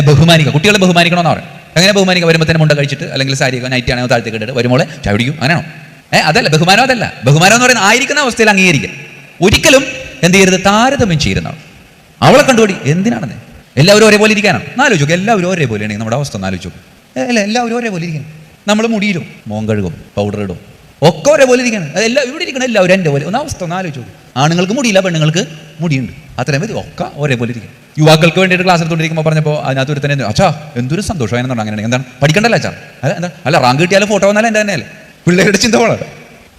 ബഹുമാനിക്കുക. കുട്ടികളെ ബഹുമാനിക്കണമെന്ന് പറയും അങ്ങനെ ബഹുമാനിക്കുക? വരുമ്പോൾ തന്നെ മുണ്ട കഴിച്ചിട്ട് അല്ലെങ്കിൽ സാരിയൊക്കെ നൈറ്റ് ആണെങ്കിൽ താഴ്ത്തി ഇട്ടിട്ട് വരുമ്പോൾ ചവിടിക്കും. അങ്ങനെയാണോ? ഏ അതല്ല ബഹുമാനം അതല്ല. ബഹുമാനം എന്ന് പറയുന്നത് ആയിരിക്കുന്ന അവസ്ഥയിൽ അംഗീകരിക്കുക. ഒരിക്കലും എന്ത് ചെയ്യരുത്? താരതമ്യം ചെയ്യുന്ന അവളെ കണ്ടുപിടി. എന്തിനാണെന്ന്? എല്ലാവരും ഒരേപോലെ ഇരിക്കാനാണ്? നാലോചിക്കും എല്ലാവരും ഒരേപോലെയാണെങ്കിൽ നമ്മുടെ അവസ്ഥ നാലോചിക്കും അല്ല എല്ലാവരും ഒരേപോലെ ഇരിക്കണം. നമ്മൾ മുടിയിലും മോൻ കഴുകും പൗഡർ ഇടും. ഒക്കെ ഒരേപോലെ ഇരിക്കണം. എല്ലാം ഇവിടെ ഇരിക്കണം എല്ലാവരും എന്റെ പോലെ. ഒന്ന് അവസ്ഥ ഒന്ന് ആലോചിച്ചു ആണുങ്ങൾക്ക് മുടിയില്ല പെണ്ണുങ്ങൾക്ക് മുടിയുണ്ട്. അത്രയും മതി. ഒക്കെ ഒരേപോലെ ഇരിക്കും. യുവാക്കൾക്ക് വേണ്ടിയിട്ട് ക്ലാസ് എടുത്തുകൊണ്ടിരിക്കുമ്പോൾ പറഞ്ഞപ്പോൾ അതിനകത്ത് ഒരു തന്നെ അച്ഛാ എന്തൊരു സന്തോഷം അതിനെന്താണ് അങ്ങനെ എന്താണ്? പഠിക്കണ്ടല്ലോ അച്ഛാ. എന്താ? അല്ല റാങ്ക് കിട്ടിയാലും ഫോട്ടോ വന്നാലും എന്റെ തന്നെയല്ലേ. പിള്ളേരുടെ പോലെ.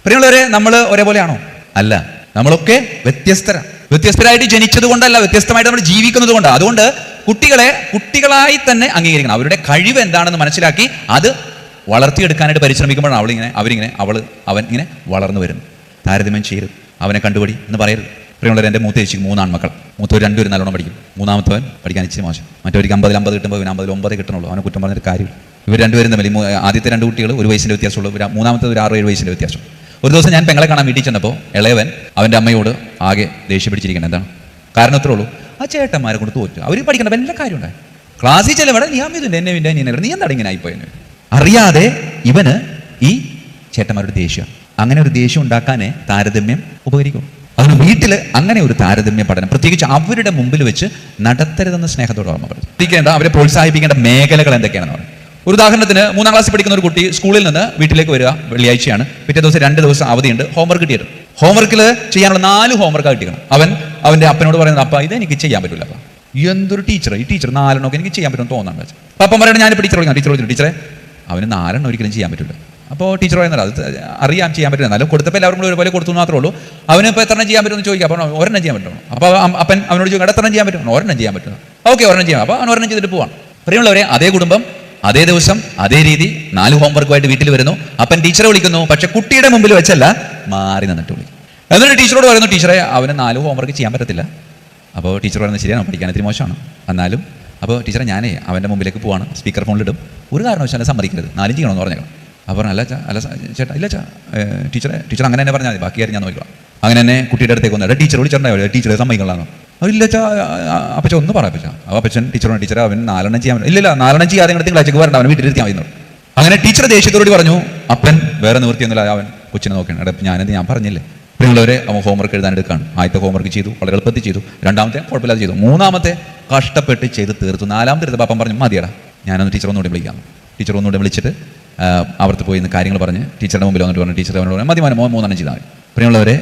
പ്രിയമുള്ളവരെ നമ്മൾ ഒരേപോലെയാണോ? അല്ല. നമ്മളൊക്കെ വ്യത്യസ്തരാണ് വ്യത്യസ്തരായിട്ട് ജനിച്ചത് കൊണ്ടല്ല വ്യത്യസ്തമായിട്ട് നമ്മൾ ജീവിക്കുന്നത് കൊണ്ട്. അതുകൊണ്ട് കുട്ടികളെ കുട്ടികളായി തന്നെ അംഗീകരിക്കണം. അവരുടെ കഴിവ് എന്താണെന്ന് മനസ്സിലാക്കി അത് വളർത്തിയെടുക്കാനായിട്ട് പരിശ്രമിക്കുമ്പോഴാണ് അവളിങ്ങനെ അവരിങ്ങനെ അവൾ അവൻ ഇങ്ങനെ വളർന്നു വരുന്നു താരതമ്യം ചെയ്യരുത്. അവനെ കണ്ടുപിടി എന്ന് പറയരുത്. പ്രിയമുള്ളവർ എന്റെ മൂത്ത ചേച്ചിക്ക് മൂന്നാൺ മക്കൾ. മൂത്തവർ രണ്ടുപേരും നല്ലോണം പഠിക്കും. മൂന്നാമത്തവൻ പഠിക്കാൻ ഇച്ചിരി മോശം. മറ്റവർക്ക് അമ്പതിൽ അമ്പത് കിട്ടുമ്പോൾ ഇവൻ അമ്പതിൽ ഒമ്പത് കിട്ടണുള്ളൂ. അവനെ കുറ്റം പറഞ്ഞിട്ട് കാര്യം ഇവർ രണ്ടുപേരും തമ്മിൽ ആദ്യത്തെ രണ്ട് കുട്ടികൾ ഒരു വയസ്സിന്റെ വ്യത്യാസമുള്ളൂ. മൂന്നാമത്തെ ഒരു ആറ് ഏഴ് വയസ്സിന്റെ വ്യത്യാസം. ഒരു ദിവസം ഞാൻ പെങ്ങളെ കാണാൻ വീട്ടിൽ ചെന്നപ്പോൾ ഇളയവൻ അവന്റെ അമ്മയോട് ആകെ ദേഷ്യം പിടിച്ചിരിക്കണം എന്താണ്? കാരണം അത്രേ ഉള്ളൂ. ആ ചേട്ടന്മാരെ കൊണ്ട് തോറ്റു. അവർ പഠിക്കേണ്ട കാര്യം കാര്യമുണ്ടായി ക്ലാസ്സിൽ ചെല്ലവിടെ നീ അമ്മ എന്നെ വിന്റെ നീ നീ എന്താണ് ഇങ്ങനെ ആയിപ്പോയെന്ന്? അറിയാതെ ഇവന് ഈ ചേട്ടന്മാരുടെ ദേഷ്യം. അങ്ങനെ ഒരു ദേഷ്യം ഉണ്ടാക്കാനേ താരതമ്യം ഉപകരിക്കും. അതുകൊണ്ട് വീട്ടിൽ അങ്ങനെ ഒരു താരതമ്യ പഠനം പ്രത്യേകിച്ച് അവരുടെ മുമ്പിൽ വെച്ച് നടത്തരുതെന്ന് സ്നേഹത്തോട് ഓർമ്മ ശ്രദ്ധിക്കേണ്ട അവരെ പ്രോത്സാഹിപ്പിക്കേണ്ട മേഖലകൾ എന്തൊക്കെയാണെന്ന് പറഞ്ഞു ഒരു ഉദാഹരണത്തിന് മൂന്നാം ക്ലാസ്സിൽ പഠിക്കുന്ന ഒരു കുട്ടി സ്കൂളിൽ നിന്ന് വീട്ടിലേക്ക് വരിക വെള്ളിയാഴ്ചയാണ്. പിറ്റേ ദിവസം രണ്ട് ദിവസം അവധിയുണ്ട് ഹോംവർക്ക് കിട്ടിയത് ഹോംവർക്കിൽ ചെയ്യാനുള്ള നാല് ഹോംവർക്ക് കിട്ടിക്കണം. അവൻ അവന്റെ അപ്പനോട് പറയുന്നത് അപ്പ ഇത് എനിക്ക് ചെയ്യാൻ പറ്റില്ല അപ്പ. എന്തൊരു ടീച്ചർ ഈ ടീച്ചർ നാലെണ്ണമൊക്കെ എനിക്ക് ചെയ്യാൻ പറ്റുമെന്ന് തോന്നാൻ വെച്ചാൽ അപ്പം പറയണം ഞാൻ ടീച്ചർ ടീച്ചർ ടീച്ചറെ അവന് നാലെണ്ണം ഒരിക്കലും ചെയ്യാൻ പറ്റില്ല അപ്പോൾ ടീച്ചർ പറയുന്നത് അത് അറിയാം ചെയ്യാൻ പറ്റില്ല. എന്നാലും കൊടുത്തപ്പോൾ എല്ലാവരും കൂടി ഒരുപോലെ കൊടുത്തു മാത്രമേ ഉള്ളൂ. അവന് ഇപ്പോൾ എത്ര ചെയ്യാൻ പറ്റുമെന്ന് ചോദിക്കാം. അപ്പോൾ ഒരെണ്ണം ചെയ്യാൻ പറ്റുള്ളൂ അപ്പോൾ അപ്പൻ അവനോട് ചോദിക്കും എത്ര എണ്ണം ചെയ്യാൻ പറ്റുമോ ഒരെണ്ണം ചെയ്യാൻ പറ്റും ഓക്കെ ഒരെണ്ണം ചെയ്യാം. അപ്പോൾ അവൻ ഒരെണ്ണം ചെയ്തിട്ട് പോവാണ്. പ്രിയമുള്ളവരെ അതേ കുടുംബം അതേ ദിവസം അതേ രീതി നാല് ഹോംവർക്കുമായിട്ട് വീട്ടിൽ വരുന്നു. അപ്പൻ ടീച്ചറെ വിളിക്കുന്നു. പക്ഷെ കുട്ടിയുടെ മുമ്പിൽ വെച്ചല്ല മാറി നിന്നിട്ട് വിളിക്കും. എന്നിട്ട് ടീച്ചറോട് പറയുന്നു ടീച്ചറെ അവന് നാല് ഹോംവർക്ക് ചെയ്യാൻ പറ്റത്തില്ല. അപ്പോൾ ടീച്ചർ പറയുന്നത് ശരിയാണ് പഠിക്കാൻ ഇത്തിരി മോശമാണ്. എന്നാലും അപ്പോൾ ടീച്ചറെ ഞാനേ അവന്റെ മുമ്പിലേക്ക് പോവാണ്. സ്പീക്കർ ഫോണിലിടും. ഒരു കാരണവശാലും സമ്മതിക്കരുത്. നാലും ചെയ്യണമെന്ന് പറഞ്ഞേക്കണം. അപ്പോൾ പറഞ്ഞു, അല്ല അല്ല ചേട്ടാ ഇല്ല ചാ ടീച്ചറെ ടീച്ചർ അങ്ങനെ തന്നെ പറഞ്ഞാൽ മതി ബാക്കി കാര്യം ഞാൻ നോക്കിക്കോളാം. അങ്ങനെ തന്നെ കുട്ടിയുടെ അടുത്തേക്ക് വന്നു. ടീച്ചർ വിളിച്ചിട്ടുണ്ടാവില്ല ടീച്ചറെ സമ്മതിക്കലാണോ ഇല്ല ചാ അപ്പച്ച ഒന്ന് പറയാം അപ്പച്ച അപ്പോൾ അപ്പച്ചൻ ടീച്ചറോട് ടീച്ചർ അവൻ നാലെണ്ണം ചെയ്യാൻ പറ്റും. ഇല്ല നാലെണ്ണം ചെയ്യാതെ നിങ്ങൾ തിങ്കളാഴ്ചക്ക് വരണ്ട അവൻ വീട്ടിലിരിക്കാൻ മതി അങ്ങനെ ടീച്ചർ ദേഷ്യത്തോട് പറഞ്ഞു അപ്പൻ വേറെ നിവൃത്തിയൊന്നുമില്ല അവൻ കൊച്ചിനെ നോക്കണം. എടാ ഞാനെന്ത് ഞാൻ പറഞ്ഞില്ലേ? പ്രിയമുള്ളവരെ അവൻ ഹോംവർക്ക് എഴുതാൻ എടുക്കാണ്. ആദ്യത്തെ ഹോംവർക്ക് ചെയ്തു വളരെ എളുപ്പത്തിൽ ചെയ്തു. രണ്ടാമത്തെ കുഴപ്പമില്ലാതെ ചെയ്തു. മൂന്നാമത്തെ കഷ്ടപ്പെട്ട് ചെയ്ത് തീർത്തു. നാലാമത്തെ എടുത്തപ്പോൾ അപ്പം പറഞ്ഞു മതിയടാ ഞാനൊന്ന് ടീച്ചർ ഒന്നുകൂടി വിളിക്കാം. ടീച്ചർ ഒന്നുകൂടി വിളിച്ചിട്ട് അവിടുത്തെ പോയി ഇന്ന് കാര്യങ്ങൾ പറഞ്ഞ് ടീച്ചറുടെ മുമ്പിൽ വന്നിട്ട് പറഞ്ഞു അവനോട് പറഞ്ഞു മതി മോനെ മൂന്നെണ്ണം ചെയ്താൽ പ്രിയമുള്ളവരെ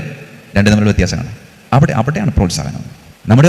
രണ്ട് തമ്മിലുള്ള വ്യത്യാസമാണ് അവിടെ അവിടെയാണ് പ്രോത്സാഹനം. നമ്മുടെ